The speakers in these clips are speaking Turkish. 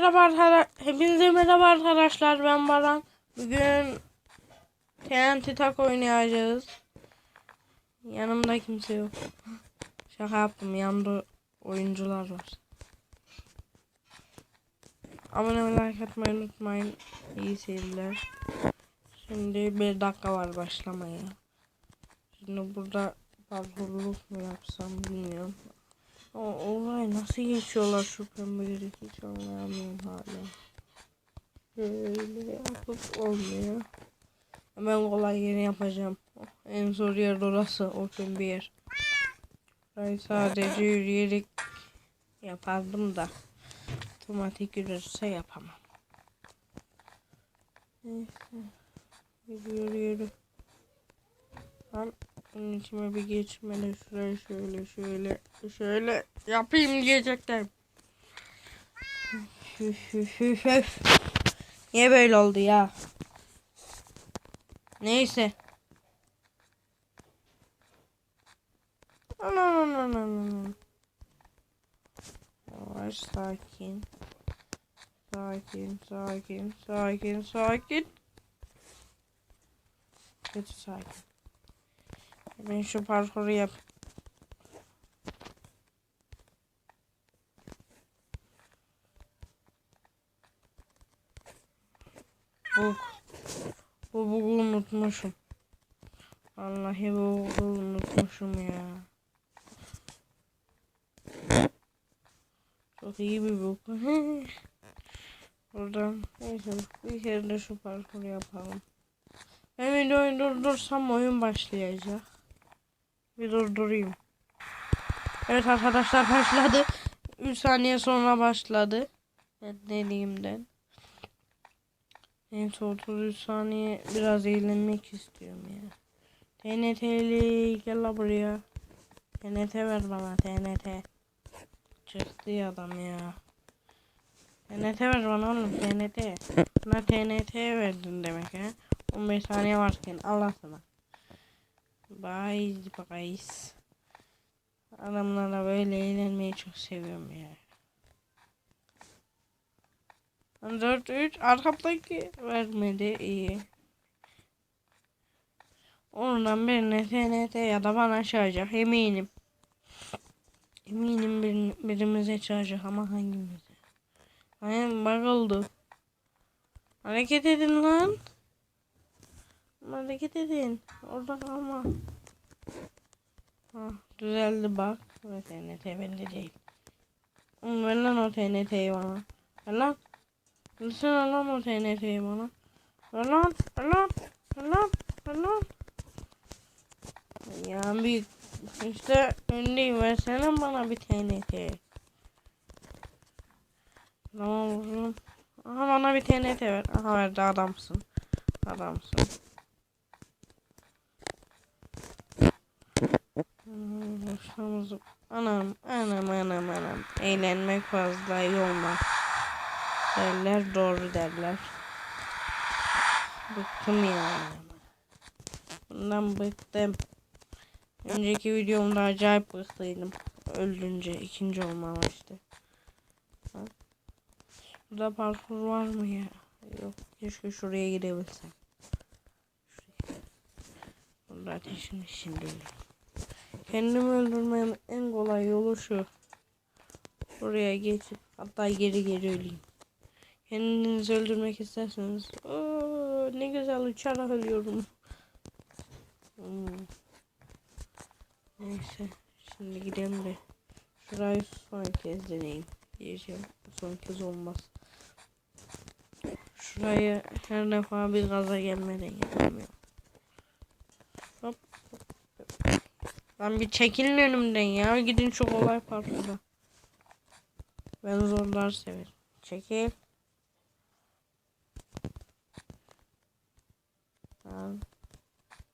merhaba. Hepinize merhaba arkadaşlar. Ben Baran. Bugün TNT tak oynayacağız. Yanımda kimse yok. Şaka yaptım. Yanımda oyuncular var. Abone ve like atmayı unutmayın. İyi seyirler. Şimdi bir dakika var başlamaya. Şimdi burada parkurluk mu yapsam bilmiyorum. O olay nasıl geçiyorlar şu pembeleri hiç anlayamıyorum hala. Böyle yapıp olmuyor. Ben kolay yeri yapacağım. En zor yer orası. O pembe yer. Ben sadece yürüyerek yapardım da. Otomatik yürürse yapamam. Neyse. Yürü yürü yürü. Bunun içime bir geçmeli. Şurayı şöyle şöyle şöyle yapayım üf. Niye böyle oldu ya? Neyse. Ana ana ana ana. Yavaş sakin. Sakin, sakin, sakin, sakin. Kötü sakin. Ben şu parkuru yap. Bu bu bugu unutmuşum. Vallahi bu bugu unutmuşum ya. Çok iyi bir bug. Buradan neyse bir kere de şu parkuru yapalım. Ben videoyu durdursam oyun başlayacak. Bir durdurayım. Evet arkadaşlar başladı. 3 saniye sonra başladı. Ben dediğimden. Neyse 33 saniye biraz eğlenmek istiyorum ya. TNT'li gel la buraya. TNT ver bana TNT. Çıktı ya adam ya. TNT ver bana oğlum TNT. Bana TNT verdin demek ha. 15 saniye varken Allah sana. Bye guys. Adamlarla böyle eğlenmeyi çok seviyorum ya. 4 3 arkamdaki vermedi iyi. Oradan birine TNT ya da bana çağıracak eminim. Eminim bir, birimize çağıracak ama hangimize? Aynen bak oldu. Hareket edin lan. Hareket edin. Orada kalma. Ha, düzeldi bak. Evet TNT bende değil. Ver lan o TNT'yi bana. Ver lan. Versene lan o TNT'yi bana. Ver lan. Ver lan. Ver lan. Ver lan. Ya büyük. İşte öndeyim. Versene bana bir TNT. Tamam oğlum. Aha bana bir TNT ver. Aha verdi adamsın. Adamsın. Şamızı. Anam, anam, anam, anam. Eğlenmek fazla iyi olmaz. Derler, doğru derler. Bıktım yani. Bundan bıktım. Önceki videomda acayip bıktıydım. Öldünce ikinci olmam işte. Ha? Burada parkur var mı ya? Yok. Keşke şuraya gidebilsem. Şuraya. Burada ateşin içindeyim. Kendimi öldürmenin en kolay yolu şu. Buraya geçip hatta geri geri öleyim. Kendinizi öldürmek isterseniz Oo, ne güzel uçarak ölüyorum. Hmm. Neyse şimdi gidelim de şurayı son kez deneyeyim diyeceğim. Son kez olmaz. Şurayı her defa bir gaza gelmeden yapamıyorum. Lan bir çekilin önümden ya. Gidin şu kolay parkurda. Ben zorlar severim. Çekil. Lan.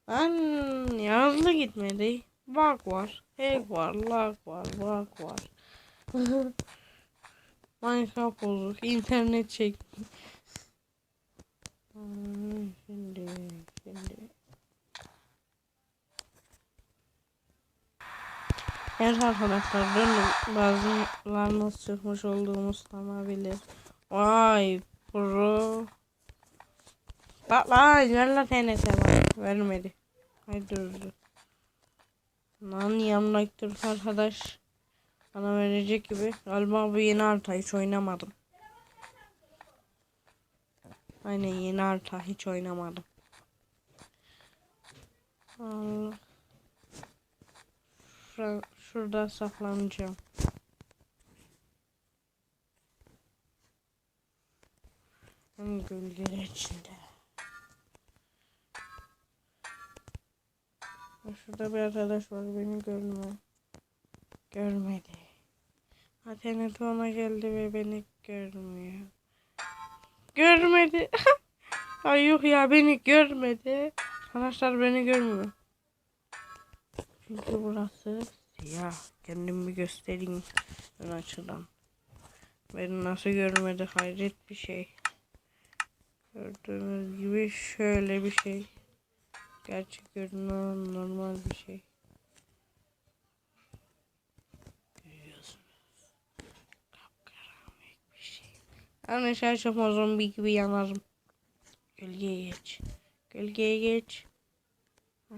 Lan ya hızlı gitmedi. Bug var. Hack var. Lag var. Bug var. Minecraft bozuk. internet çek. Hmm, Şimdi, şimdi. Evet arkadaşlar dönün bazılarınız çıkmış olduğumu sanabilir. Vay pro. Bak lan lan TNT bak. Vermedi. Haydi durdu. Lan yanımdaki Türk arkadaş bana verecek gibi. Galiba bu yeni harita hiç oynamadım. Aynen yeni harita hiç oynamadım. Allah. Şura, şurada saklanacağım. Hem gölgeler içinde. Şurada bir arkadaş var beni görmüyor. Görmedi. Atenet ona geldi ve beni görmüyor. Görmedi. Ay yok ya beni görmedi. Arkadaşlar beni görmüyor. Çünkü burası siyah. Kendimi göstereyim ön açıdan. Beni nasıl görmedi hayret bir şey. Gördüğünüz gibi şöyle bir şey. Gerçek görünen normal bir şey. Şey. Yani şaşırma zombi gibi yanarım. Gölgeye geç. Gölgeye geç.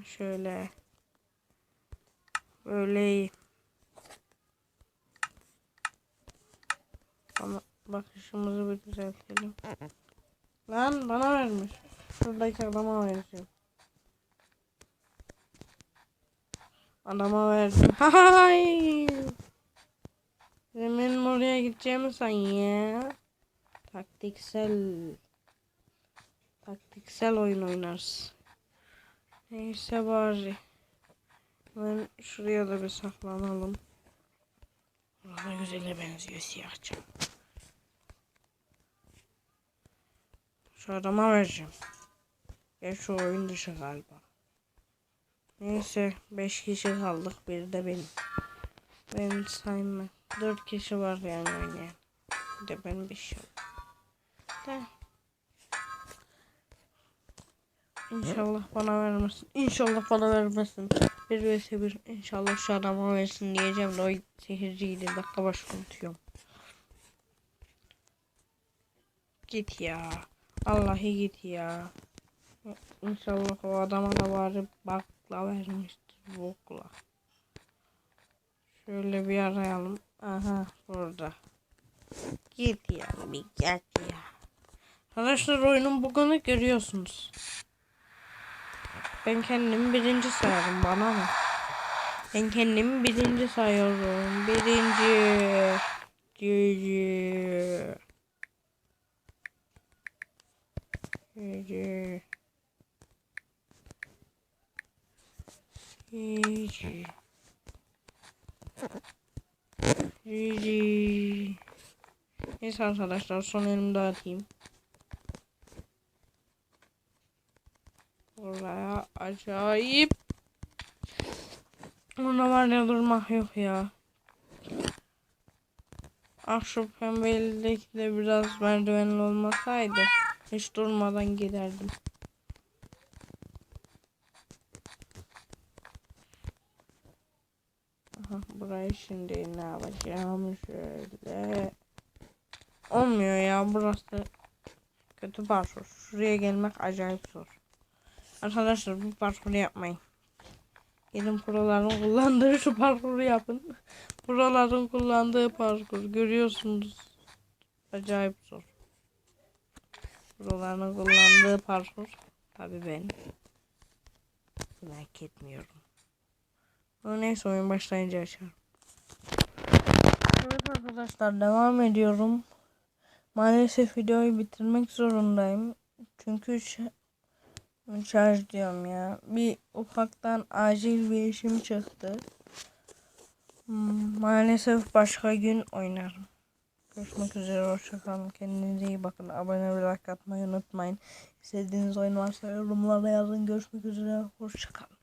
Şöyle. Böyle iyi. Ama bakışımızı bir düzeltelim. Lan bana vermiş. Şuradaki adama vereceğim. Adama verdim. Hay. Benim oraya gideceğimi san ya. Taktiksel. Taktiksel oyun oynarız. Neyse bari. Ben şuraya da bir saklanalım. Burada güzele benziyor siyahça. Şu adama vereceğim. Ya şu oyun dışı galiba. Neyse 5 kişi kaldık. Bir de benim. Ben sayma. 4 kişi var yani oynayan. Bir de ben bir şey. De. İnşallah bana vermesin. İnşallah bana vermesin. Bir vs bir. İnşallah şu adama versin diyeceğim de o sihirciydi. Dakika baş unutuyorum. Git ya. Vallahi git ya. İnşallah o adama da bari bakla vermiştir bokla. Şöyle bir arayalım. Aha burada. Git ya bir git ya. Arkadaşlar oyunun bugünü görüyorsunuz. Ben kendimi birinci sayarım bana mı? Ben kendimi birinci sayıyorum. Birinci. Cici. Cici. Cici. Cici. Neyse arkadaşlar son elimi dağıtayım. Oraya acayip. Ona var ne durmak yok ya. Ah şu pembeldeki de biraz merdivenli olmasaydı hiç durmadan giderdim. Aha, burayı şimdi ne yapacağım şöyle. Olmuyor ya burası kötü parkur. Şuraya gelmek acayip zor. Arkadaşlar bu parkuru yapmayın. Gelin proların kullandığı şu parkuru yapın. Proların kullandığı parkur görüyorsunuz. Acayip zor. Proların kullandığı parkur. Tabi ben. Merak etmiyorum. Ama neyse oyun başlayınca açarım. Evet arkadaşlar devam ediyorum. Maalesef videoyu bitirmek zorundayım. Çünkü şarj diyorum ya. Bir ufaktan acil bir işim çıktı. Hmm, Maalesef başka gün oynarım. Görüşmek üzere. Hoşçakalın. Kendinize iyi bakın. Abone ve like atmayı unutmayın. İstediğiniz oyun varsa yorumlara yazın. Görüşmek üzere. Hoşçakalın.